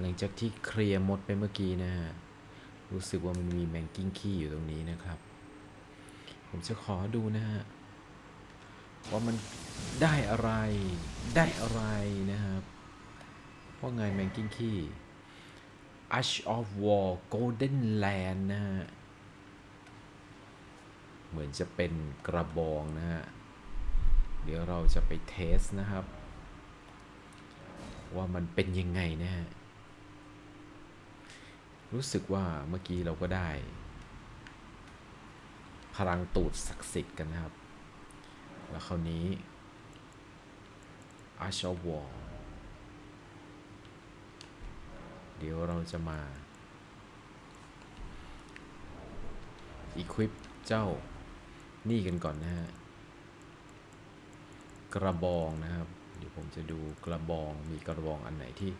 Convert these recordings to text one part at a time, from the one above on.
หลังจากที่เคลียร์มดไปเมื่อกี้นะฮะ รู้สึกว่ามันมีแมงกิ้งขี้อยู่ตรงนี้นะครับ ผมจะขอดูนะฮะ ว่ามันได้อะไร ได้อะไรนะครับ ว่าไงแมงกิ้งขี้ Ash of War Golden Land นะฮะ เหมือนจะเป็นกระบองนะฮะ เดี๋ยวเราจะไปเทสนะครับ ว่ามันเป็นยังไงนะฮะ รู้สึกว่าเมื่อกี้เราก็ได้ พลังตูดศักดิ์สิทธิ์กันนะครับ แล้วคราวนี้อาชวอเดี๋ยวเราจะมาอีควิปเจ้านี่กันก่อนนะฮะ กระบองนะครับ เดี๋ยวผมจะดูกระบองมีกระบองอันไหนที่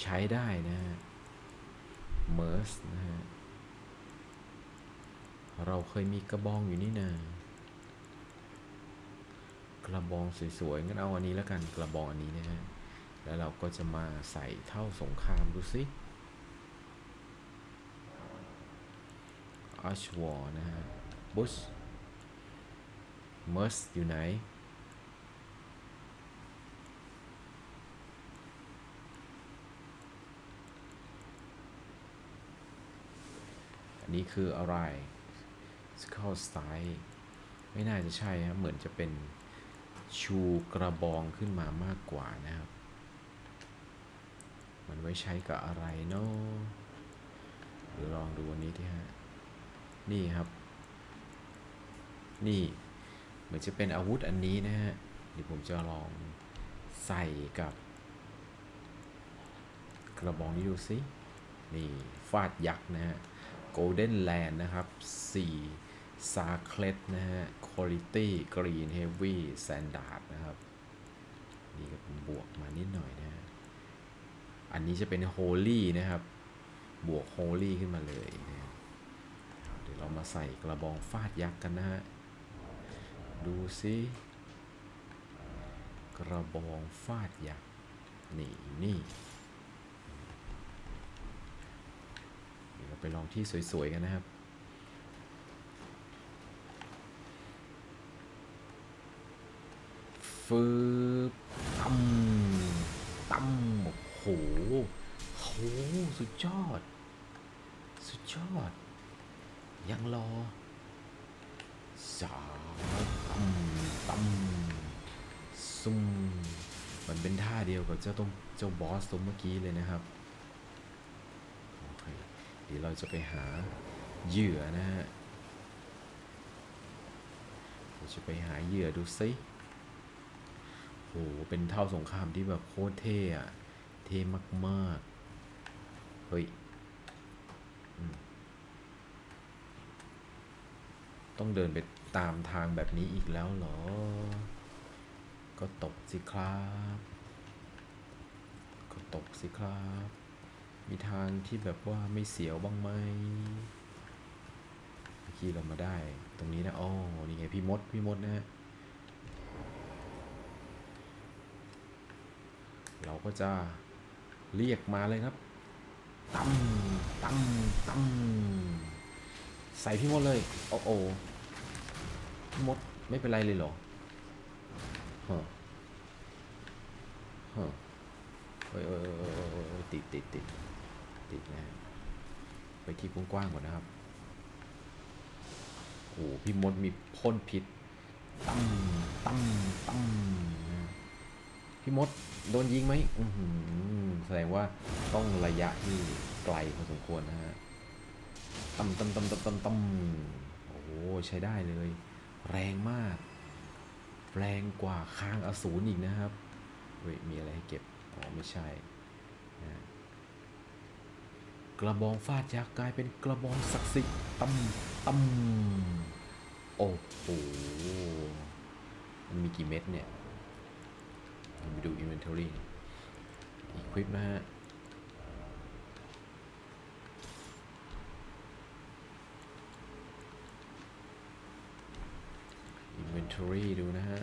ใช้ได้นะฮะ เมอร์สนะฮะ เราเคยมีกระบองอยู่นี่นากระบองสวยๆ งั้นเอาอันนี้แล้วกัน กระบองอันนี้นะฮะ แล้วเราก็จะมาใส่เท่าสงครามดูสิอาชวอนะฮะ บุชเมอร์สอยู่ไหน อันนี้คืออะไร s c u l style ไม่น่าจะใช่ครับเหมือนจะเป็นชูกระบองขึ้นมามากกว่านะครับ มันไว้ใช้กับอะไรเนาะเดี๋ยวลองดูอันนี้ที่ฮะ นี่ครับ นี่ เหมือนจะเป็นอาวุธอันนี้นะฮะ เดี๋ยวผมจะลองใส่กับ กระบองนี้ดูสิ นี่ฟาดยักษ์นะฮะ Golden Land นะครับ 4 s a c l e t นะฮะ Quality Green Heavy Standard นะครับ นี่ก็เป็นบวกมานิดหน่อยนะฮะอันนี้จะเป็น Holy นะครับ บวก Holy ขึ้นมาเลยนะเดี๋ยวเรามาใส่กระบองฟาดยักษ์กันนะฮะ ดูสิกระบองฟาดยักษ์ นี่นี่ เดี๋ยวเรา ไปลองที่สวย ๆ กันนะครับ ฟืบตั้มตั้มโอ้โหโห สุดยอด สุดยอด ยังรอสามตั้มตั้มซุ่มมันเป็นท่าเดียวกับเจ้าต้มเจ้าบอสตัวเมื่อกี้เลยนะครับ เดี๋ยวเราจะไปหาเหยื่อนะฮะเราจะไปหาเหยื่อดูซิโหเป็นเท่าสงครามที่แบบโคตรเท่อะเท่มากๆ เฮ้ยต้องเดินไปตามทางแบบนี้อีกแล้วเหรอ ก็ตกสิครับ ก็ตกสิครับ มีทางที่แบบว่าไม่เสียวบ้างไหมเมื่อกี้เรามาได้ ตรงนี้นะอ๋อนี่ไงพี่มด พี่มดนะฮะ เราก็จะเรียกมาเลยครับ ตั้มตั้มตั้มใส่พี่มดเลย โอ้โอพี่มดไม่เป็นไรเลยเหรอฮะฮะเอ้ยเอ้ยเอ้ยเอ้ยเอ้ยเอ้ยติดติดติด ตินะไปที่กว้างๆก่อนนะครับโอ้โหพี่มดมีพ่นพิษตั้มตั้มตั้มพี่มดโดนยิงไหมแสดงว่าต้องระยะที่ไกลพอสมควรนะฮะตั้มตั้มตั้มตั้มตั้มตั้มโอ้โหใช้ได้เลย แรงมาก แรงกว่าคางอสูรอีกนะครับเฮ้ยมีอะไรให้เก็บ อ๋อ ไม่ใช่ กระบองฟาดยักษ์กลายเป็นกระบองศักดิ์สิทธิ์ตั้มตั้มโอ้โหมันมีกี่เม็ดเนี่ยเราไปดู inventory equip นะฮะ inventory ดูนะฮะ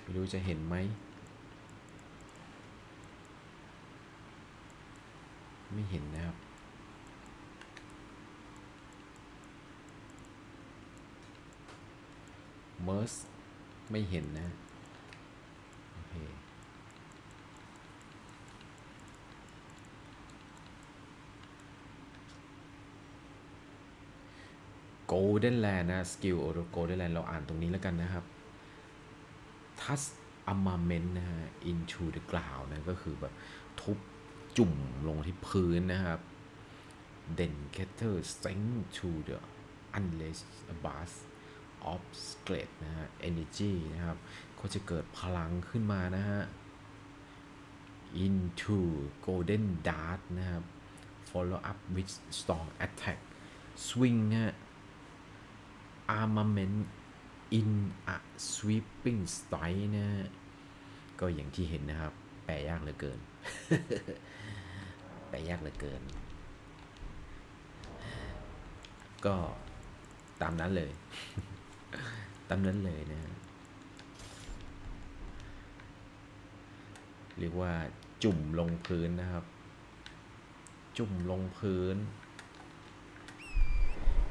ไม่รู้จะเห็นไหม ไม่เห็นนะครับเมอร์สไม่เห็นนะโอเค Golden Land นะ Skill o r Golden Land เราอ่านตรงนี้แล้วกันนะครับ Touch Armament นะฮะ into the ground นะก็คือแบบทุบ จุ่มลงที่พื้นนะครับ then cater strength to the unleashed bus of sacred นะฮะ energy นะครับ ก็จะเกิดพลังขึ้นมานะฮะ into golden dart นะครับ follow up with strong attack swing ฮะ armament in a sweeping strike นะฮะ ก็อย่างที่เห็นนะครับ แปลยากเหลือเกิน แปลยากเหลือเกิน ก็ตามนั้นเลย ตามนั้นเลยนะฮะเรียกว่าจุ่มลงพื้นนะครับ จุ่มลงพื้น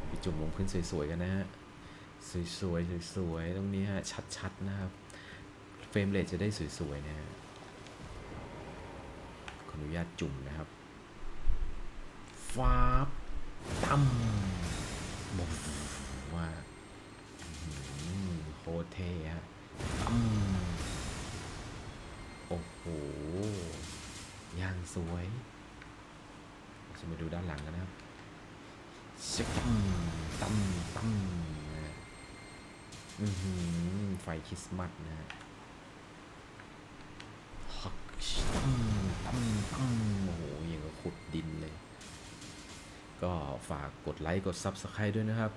ไปจุ่มลงพื้นสวยๆกันนะฮะ สวยๆสวยๆตรงนี้ฮะ ชัดๆนะครับ เฟรมเรทจะได้สวยๆนะฮะ ออนุญาตจุ่มนะครับฟ้าบตั้มบอกว่าอื้อหือโคตรเท่ฮะตั้มโอ้โหย่างสวยจะมาดูด้านหลังกันนะครับชิบตั้มตั้มตั้มนะฮะอื้อหือไฟคริสต์มาสนะฮะ ฝากกดไลค์กด Subscribe ด้วยนะครับ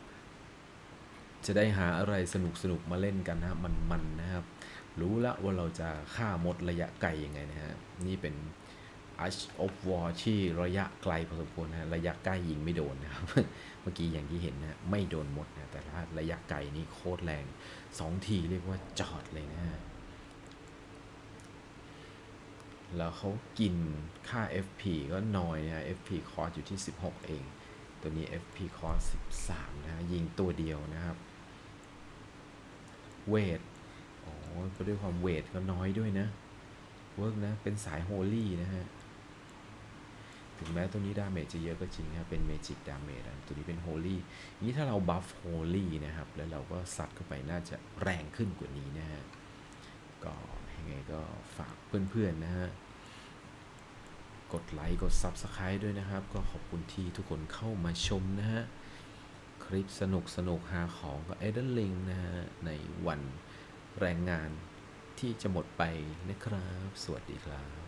จะได้หาอะไรสนุกสนุกๆมาเล่นกันนะมันๆนนะครับ รู้แล้วว่าเราจะฆ่ามดระยะไกลยังไงนะฮะ นี่เป็น Arch of War ที่ระยะไกลพอสมควรนะระยะใกล้ยิงไม่โดนนะครับ เมื่อกี้อย่างที่เห็นนะไม่โดนมดนะแต่ถ้าระยะไกลนี่โคตรแรงสองทีเรียกว่าจอดเลยนะฮะแล้วเขากินค่า FP ก็น้อยนะ FP cost อยู่ที่ 16 เอง ตัวนี้ FP cost 13นะฮะยิงตัวเดียวนะครับ เวทอ๋อก็ด้วยความเวทก็น้อยด้วยนะ เวิร์กนะ เป็นสายโฮลี่นะฮะ ถึงแม้ตัวนี้ดาเมจจะเยอะก็จริงครับเป็นเมจิกดาเมจตัวนี้เป็นโฮลี่นี้ถ้าเราบัฟโฮลี่นะครับ แล้วเราก็ซัดเข้าไปน่าจะแรงขึ้นกว่านี้นะฮะ ก็ยังไงก็ฝากเพื่อนๆนะฮะ กดไลค์กด Subscribe ด้วยนะครับ ก็ขอบคุณที่ทุกคนเข้ามาชมนะฮะ คลิปสนุกสนุกหาของกับเอเดนลิงนะฮะ ในวันแรงงานที่จะหมดไปนะครับ สวัสดีครับ